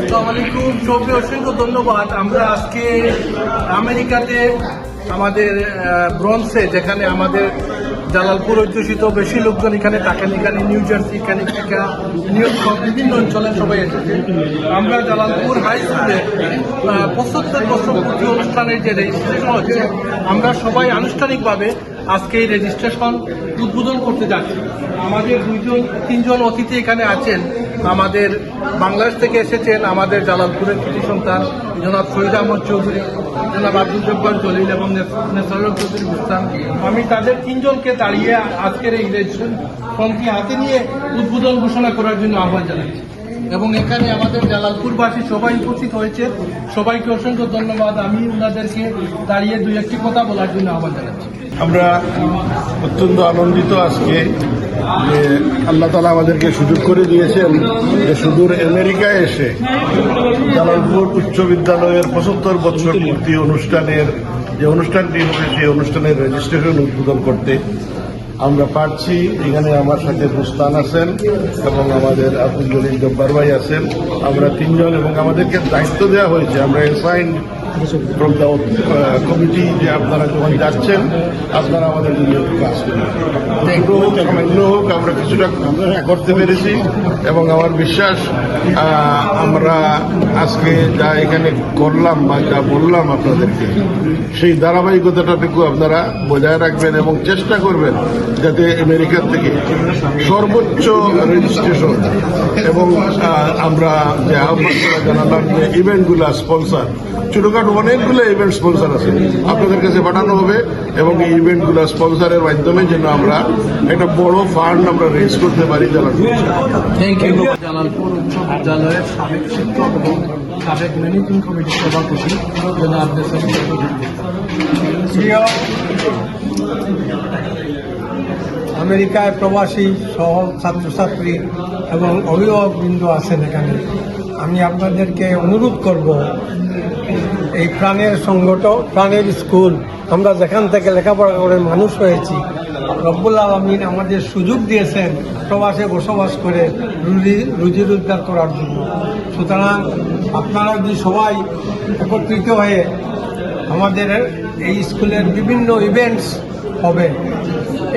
আসসালামু আলাইকুম অসংখ্য ধন্যবাদ। আমরা আজকে আমেরিকাতে আমাদের ব্রন্সে যেখানে আমাদের জালালপুর অধ্যুষিত বেশি লোকজন এখানে থাকেন, এখানে নিউ জার্সি কানিকা নিউ ইয়র্ক, বিভিন্ন অঞ্চলে সবাই এসেছে। আমরা জালালপুর হাই স্কুলে পঁচাত্তর বছর পূর্তি অনুষ্ঠানের যে রেজিস্ট্রেশন হচ্ছে, আমরা সবাই আনুষ্ঠানিকভাবে আজকে এই রেজিস্ট্রেশন উদ্বোধন করতে যাচ্ছি। আমাদের দুইজন, তিনজন অতিথি এখানে আছেন। আমাদের বাংলাদেশ থেকে এসেছেন আমাদের জালালপুরের কৃতি সন্তান জনাব শহীদ আহমদ চৌধুরী, জনাব আব্দুল জব্বার জলিল এবং নেসারুল চৌধুরী বুস্তান আমি তাদের তিনজনকে দাঁড়িয়ে আজকের এই রেজিস্ট্রেশন ফর্মটি হাতে নিয়ে উদ্বোধন ঘোষণা করার জন্য আহ্বান জানাচ্ছি। এবং এখানে আমাদের জালালপুরবাসী সবাই উপস্থিত হয়েছে। সবাইকে অসংখ্য ধন্যবাদ। আমি ওনাদেরকে দাঁড়িয়ে দুই একটি কথা বলার জন্য আহ্বান জানাচ্ছি। আমরা অত্যন্ত আনন্দিত আজকে যে আল্লাহ তালা আমাদেরকে সুযোগ করে দিয়েছেন যে সুদূর আমেরিকায় এসে জালালপুর উচ্চ বিদ্যালয়ের পঁচাত্তর বছর পূর্তি অনুষ্ঠানের যে অনুষ্ঠানটি হবে, সেই অনুষ্ঠানের রেজিস্ট্রেশন উদ্বোধন করতে আমরা পারছি। এখানে আমার সাথে বুস্তান আছেন এবং আমাদের আব্দুল জলিল জব্বার ভাই আছেন। আমরা তিনজন এবং আমাদেরকে দায়িত্ব দেওয়া হয়েছে। আমরা এসাইন ফ্রম দ্য কমিটি যে আপনারা যখন যাচ্ছেন আপনারা আমাদের কাজ হোক সামান্য হোক আমরা কিছুটা করতে পেরেছি এবং আমার বিশ্বাস আমরা আজকে যা এখানে করলাম বা যা বললাম আপনাদেরকে সেই ধারাবাহিকতাটাটুকু আপনারা বজায় রাখবেন এবং চেষ্টা করবেন যাতে আমেরিকার থেকে সর্বোচ্চ রেজিস্ট্রেশন এবং আমরা যে আহ্বান জানালাম যে ইভেন্টগুলো স্পন্সার ছোটখাটো অনেকগুলো ইভেন্ট স্পন্সার আছে। আপনাদের কাছে পাঠানো হবে এবং এই ইভেন্টগুলো স্পন্সারের মাধ্যমে যেন আমরা একটা বড় ফান্ড আমরা রেজ করতে পারি জালালপুর উচ্চ বিদ্যালয়ের সাবেক শিক্ষক এবং সাবেক ম্যানেজিং কমিটির সভাপতি। আমেরিকায় প্রবাসী সহ ছাত্রছাত্রী এবং অভিভাবকবৃন্দ আছেন এখানে। আমি আপনাদেরকে অনুরোধ করব এই প্রাণের সংগঠন প্রাণের স্কুল। আমরা যেখান থেকে লেখাপড়া করে মানুষ হয়েছি, রব্বুল আলমিন আমাদের সুযোগ দিয়েছেন প্রবাসে বসবাস করে রুজি রুজি রোজগার করার জন্য। সুতরাং আপনারা যদি সবাই একত্রিত হয়ে আমাদের এই স্কুলের বিভিন্ন ইভেন্টস হবে।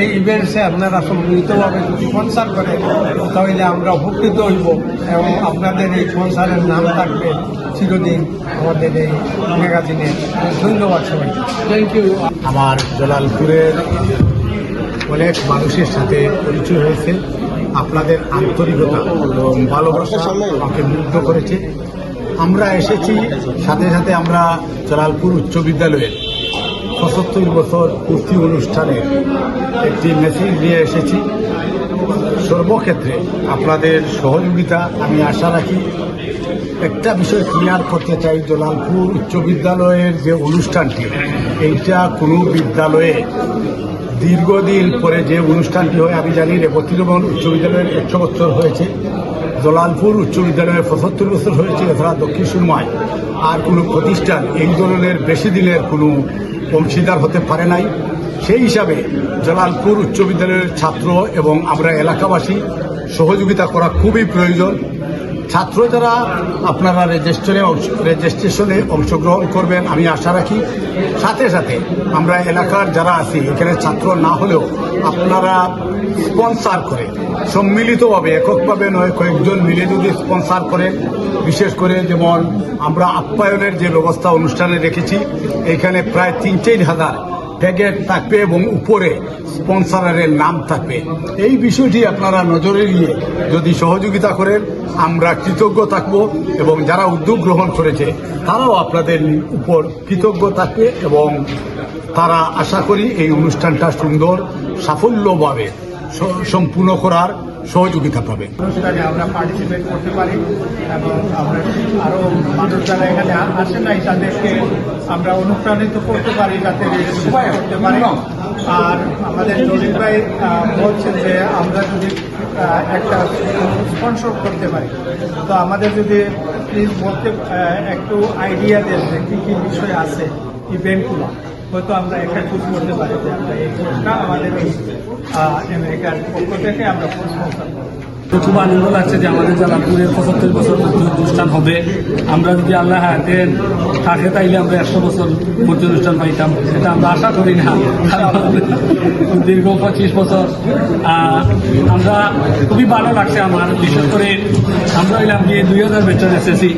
এই ইভেন্টসে আপনারা সম্মিলিতভাবে যদি স্পন্সার করেন তাহলে আমরা উপকৃত হইব এবং আপনাদের এই স্পন্সারের নাম থাকবে চিরদিন আমাদের এই ম্যাগাজিনে ধন্যবাদ সবাই থ্যাংক ইউ আমার জলালপুরের অনেক মানুষের সাথে পরিচয় হয়েছে। আপনাদের আন্তরিকতা এবং ভালোবাসা আমাকে মুগ্ধ করেছে। আমরা এসেছি, সাথে সাথে আমরা জলালপুর উচ্চ বিদ্যালয়ের পঁচাত্তর বছর পূর্তি অনুষ্ঠানে একটি মেসেজ নিয়ে এসেছি। সর্বক্ষেত্রে আপনাদের সহযোগিতা আমি আশা রাখি। একটা বিষয় ক্লিয়ার করতে চাই, জলালপুর উচ্চ বিদ্যালয়ের যে অনুষ্ঠানটি, এইটা কোনো বিদ্যালয়ে দীর্ঘদিন পরে যে অনুষ্ঠানটি হয়, আমি জানি রেবতীরমন উচ্চ বিদ্যালয়ের একশো বছর হয়েছে, জলালপুর উচ্চ বিদ্যালয়ের পঁচাত্তর বছর হয়েছে, এছাড়া দক্ষিণ সুরমায়। আর কোনো প্রতিষ্ঠান এই ধরনের বেশি দিনের কোনো অংশীদার হতে পারে নাই। সেই হিসাবে জলালপুর উচ্চ বিদ্যালয়ের ছাত্র এবং আমরা এলাকাবাসী সহযোগিতা করা খুবই প্রয়োজন। ছাত্র যারা আপনারা রেজিস্ট্রেশনে রেজিস্ট্রেশনে অংশগ্রহণ করবেন, আমি আশা রাখি। সাথে সাথে আমরা এলাকার যারা আছি, এখানে ছাত্র না হলেও আপনারা স্পন্সার করে, সম্মিলিতভাবে, এককভাবে নয়, কয়েকজন মিলে যদি স্পন্সার করেন বিশেষ করে যেমন আমরা আপ্যায়নের যে ব্যবস্থা অনুষ্ঠানে রেখেছি, এখানে প্রায় তিন চার হাজার প্যাকেট থাকবে এবং উপরে স্পন্সারের নাম থাকবে। এই বিষয়টি আপনারা নজরে নিয়ে যদি সহযোগিতা করেন, আমরা কৃতজ্ঞ থাকব এবং যারা উদ্যোগ গ্রহণ করেছে, তারাও আপনাদের উপর কৃতজ্ঞ থাকবে এবং তারা আশা করি এই অনুষ্ঠানটা সুন্দর, সাফল্যভাবে সম্পূর্ণ করার সহযোগিতা পাবে। আমরা পার্টিসিপেট করতে পারি এবং আমরা আরও এখানে আসে নাই, তাদেরকে আমরা অনুপ্রাণিত করতে পারি, যাতে করতে পারি। আর আমাদের জলিল ভাই বলছেন যে আমরা যদি একটা স্পন্সর করতে পারি। তো আমাদের যদি প্লিজ বলতে একটু আইডিয়া দেন যে কী কী বিষয় আছে। ইভেন্টগুলো হয়তো আমরা এখানে খুশ করতে পারি যে আমরা এই কোর্সটা আমাদের আমেরিকার পক্ষ থেকে আমরা স্পন্সর করব। খুব আনন্দ লাগছে যে আমাদের জালালপুরের পঁচাত্তর বছর অনুষ্ঠান হবে। আমরা যদি আল্লাহ হাতে থাকে তাইলে আমরা একশো বছর পূর্তি অনুষ্ঠান পাইতাম। সেটা আমরা আশা করি না। দীর্ঘ পঁচিশ বছর আমরা খুবই ভালো লাগছে আমার। বিশেষ করে আমরা হইলাম যে দুই হাজার বেতন এসেছি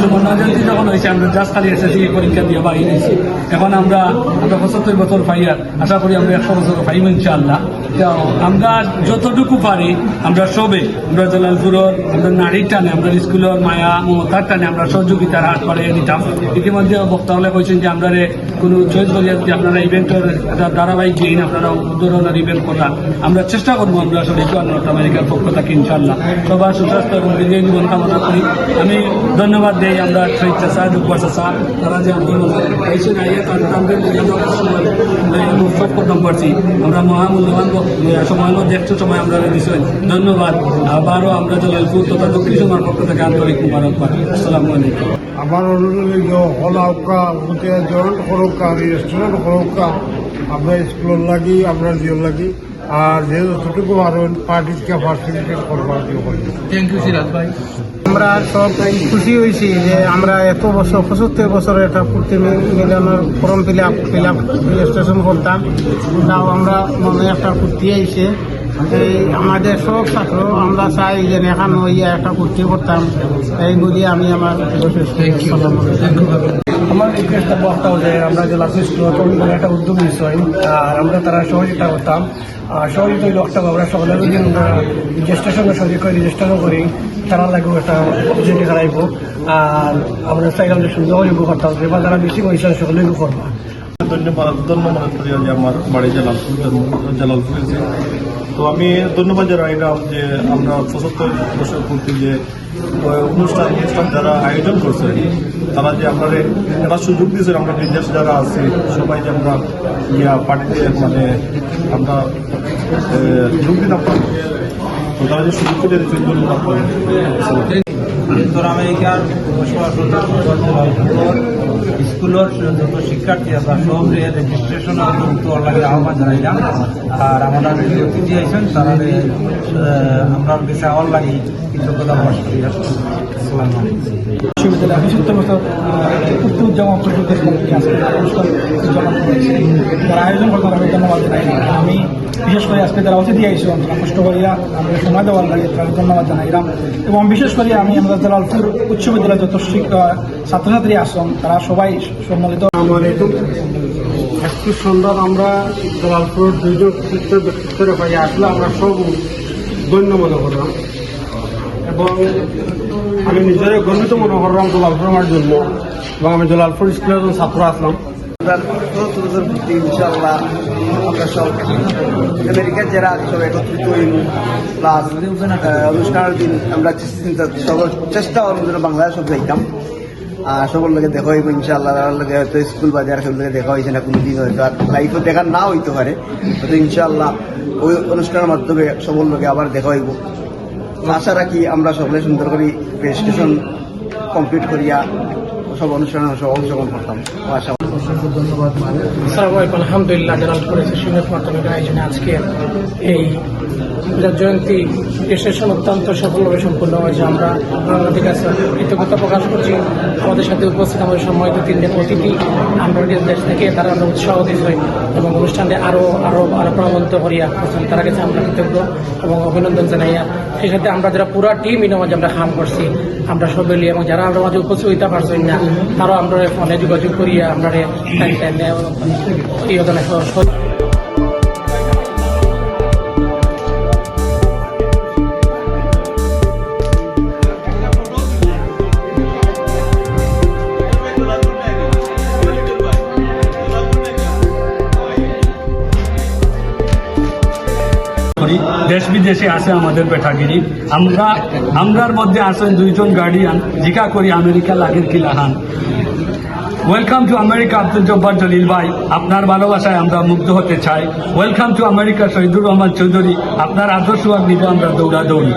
সুবর্ণজয়ন্তী যখন হয়েছে, আমরা জাস্ট খালি এসেছি পরীক্ষা দিয়ে বাহির হয়েছি। এখন আমরা আমরা পঁচাত্তর বছর পাইয়ার আশা করি আমরা একশো বছর পাইব ইনশাআল্লাহ। আমরা যতটুকু পারি, আমরা সবে আমরা জালালপুরের আমরা নারীর টানে, আমরা স্কুলের মায়া, মমতার টানে আমরা সহযোগিতার হাত বাড়িয়ে দিতাম। ইতিমধ্যে বক্তা হলে কইছেন যে, আমরা কোনো চয়েস করিয়া যদি আপনারা ইভেন্টের একটা ধারাবাহিক দিন, আপনারা ধরনের ইভেন্ট করা আমরা চেষ্টা করব, আমরা আসলে নর্থ আমেরিকার পক্ষ থেকে ইনশাল্লাহ সবার সুস্বাস্থ্য এবং দীর্ঘ জীবন কামনা করি। আমি ধন্যবাদ দেই আমরা শহীদ চাষা দুপুর চাষা তারা যে আন্দোলন উৎসব আমরা মহামূল্যবান সময় একটু সময় আমরা দিচ্ছি ধন্যবাদ। আবারও আমরা জালালপুর তথা দক্ষিণ সীমার পক্ষ থেকে আন্তরিক মুবারকবাদ। আসসালামু আলাইকুম। আমার অনুরোধ জয়েন্ট করুকা রেস্টুরেন্ট করুকা আমরা স্কুলের লাগি আমরা জিওর লাগি। আর যেহেতু ছোটটুকু আরও পার্টিকে ফার্সিলিটেট করবার থ্যাংক ইউ সিরাজ ভাই। আমরা সব খুশি হয়েছি যে আমরা এত বছর পঁচাত্তর বছরের একটা kurti মিলানোর form fill up fill up registration করতাম। তাও আমরা মনে একটা কুর্তি আইছে। এই আমাদের সব ছাত্র আমরা চাই যে এখানে ইয়ে একটা কুর্তি করতাম। এই বলি আমি আমার আমার রিকোয়েস্ট বক্তাও যে আমরা যে লাস্ট একটা উদ্যোগ নিচ্ছি আর আমরা তারা সহযোগিতা করতাম। আর সহযোগিতা হইলে একটা আমরা সকলে যদি আমরা রেজিস্ট্রেশনে সহযোগ করে রেজিস্ট্রেশন করি তারা লাগবে একটা অপরচুনিটি হারাইব আর আমরা চাইলাম যে সুন্দর সহযোগ করতাম এবার যারা বেশি পয়সা সকলে করব। ধন্যবাদ ধন্যবাদ যে আমার বাড়ি জালালপুর, জালালপুরে যে তো আমি ধন্যবাদ জানাইলাম যে আমরা পঁচাত্তর বছর পূর্তি যে অনুষ্ঠান অনুষ্ঠান যারা আয়োজন করছে, তারা যে আমরা একটা সুযোগ দিয়েছে, আমরা বিদেশ যারা আছি, সবাই যে আমরা ইয়া পার্টিতে মানে আমরা যোগ দিলাম। তো তারা যে সুযোগ করে দিয়েছে ধন্যবাদ আমেরিকার বসবাস স্কুলের যত শিক্ষার্থী আছে সব রেজিস্ট্রেশন যুক্ত লাগে আহ্বান জানাইলাম। আর আমরা যে অতিথি আইসেন তারা আমরা কাছে লাগে কৃতজ্ঞতা প্রকাশ করি আসসালামু বিশ্ববিদ্যালয় পঁচাত্তর বছর উত্তর উদযাপন পর্যন্ত আজকে অনুষ্ঠান উদযাপন করেছে। যারা আয়োজন করতাম আমি ধন্যবাদ জানাই। আমি বিশেষ করে আজকে যারা অতিথি আইসি, আমরা কষ্ট করিয়া আমরা সময় দেওয়ার লাগে, তাদের ধন্যবাদ জানাইলাম এবং বিশেষ করে আমি আমাদের জালালপুর উচ্চ বিদ্যালয়ের যত ছাত্রছাত্রী আসন, তারা সবাই সম্মিলিত আলাইকুম একটু সুন্দর আমরা জলালপুর দুইজন চিত্র ব্যক্তিত্বের পাই আসলে আমরা সব গণ্য মনে করলাম। এবং আমি নিজের গর্বিত মনে করলাম জলালপুর আমার জন্য এবং আমি জলালপুর স্কুলের একজন ছাত্র আসলাম। ইনশাল্লাহ যারা অনুষ্ঠানের দিন আমরা সকল চেষ্টা সব যাইতাম। আর সকল লোকে দেখা ইনশাল্লাহ হয়তো স্কুল দেখা না, কোনোদিন হয়তো। আর না হইতে পারে। ইনশাল্লাহ ওই অনুষ্ঠানের মাধ্যমে সকল লোকে আবার দেখা হইব। আশা রাখি আমরা সকলে সুন্দর করে রেজিস্ট্রেশন কমপ্লিট করিয়া সব অনুষ্ঠানে অংশগ্রহণ করতাম। আশা ধন্যবাদ আলহামদুলিল্লাহ আলহামদুলিল্লাহ করেছে সুমেশ মাধ্যমিক আয়োজনে আজকে এই পূজার জয়ন্তী রেজিস্ট্রেশন অত্যন্ত সফলভাবে সম্পূর্ণ হয়েছে আমরা আপনাদের কাছে কৃতজ্ঞতা প্রকাশ করছি আমাদের সাথে উপস্থিত আমাদের সম্মানিত তিনটে আমরা দেশ থেকে তারা আমরা উৎসাহ দিয়েছে এবং অনুষ্ঠানে আরও আরও আরও প্রাণবন্ত করিয়া তারা কাছে আমরা কৃতজ্ঞ এবং অভিনন্দন জানাইয়া সেই সাথে আমরা যারা পুরা টিম ইনমাজ আমরা খাম করছি আমরা সবাই এবং যারা আমরা মাঝে উপস্থিত হইতে পারছেন না তারাও আমরা ফোনে যোগাযোগ করিয়া আমরা দেশ বিদেশে আছে আমাদের বেটাগিরি আমরা, আমরার মধ্যে আছেন দুইজন গার্ডিয়ান জিকা করি আমেরিকা লাগের কিলাহান। Welcome to America Abdul Jabbar Jalil ভাই। আপনার ভালোবাসায় আমরা মুগ্ধ হতে চাই। Welcome to America Shahidur Rahman Chowdhury. আপনার আদর্শ নিবে আমরা দৌড়া দৌড়ি,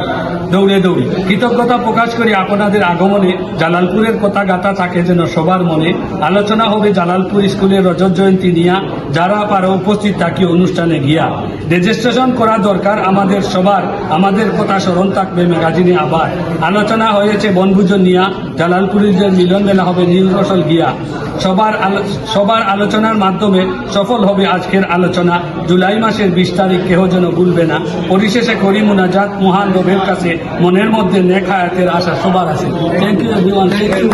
দৌড়ে দৌড়ি। কৃতজ্ঞতা প্রকাশ করি আপনাদের আগমনে। জালালপুরের কথা গাথা থাকে যেন সবার মনে। আলোচনা হবে জালালপুর স্কুলের রজত জয়ন্তী নিয়া। যারা পারো উপস্থিত থাকি অনুষ্ঠানে গিয়া। রেজিস্ট্রেশন করা দরকার আমাদের সবার। আমাদের কথা স্মরণ থাকবে ম্যাগাজিনে আবার। আলোচনা হয়েছে বনভোজন নিয়া। জালালপুরের মিলন মেলা হবে নিউ গিয়া। সবার সবার আলোচনার মাধ্যমে সফল হবে আজকের আলোচনা। জুলাই মাসের বিশ তারিখ, কেহ যেন ভুলবে না। পরিশেষে করি মুনাজাত মহান রবের কাছে। মনের মধ্যে নেক হায়াতের আশা সবার আছে। Thank you thank you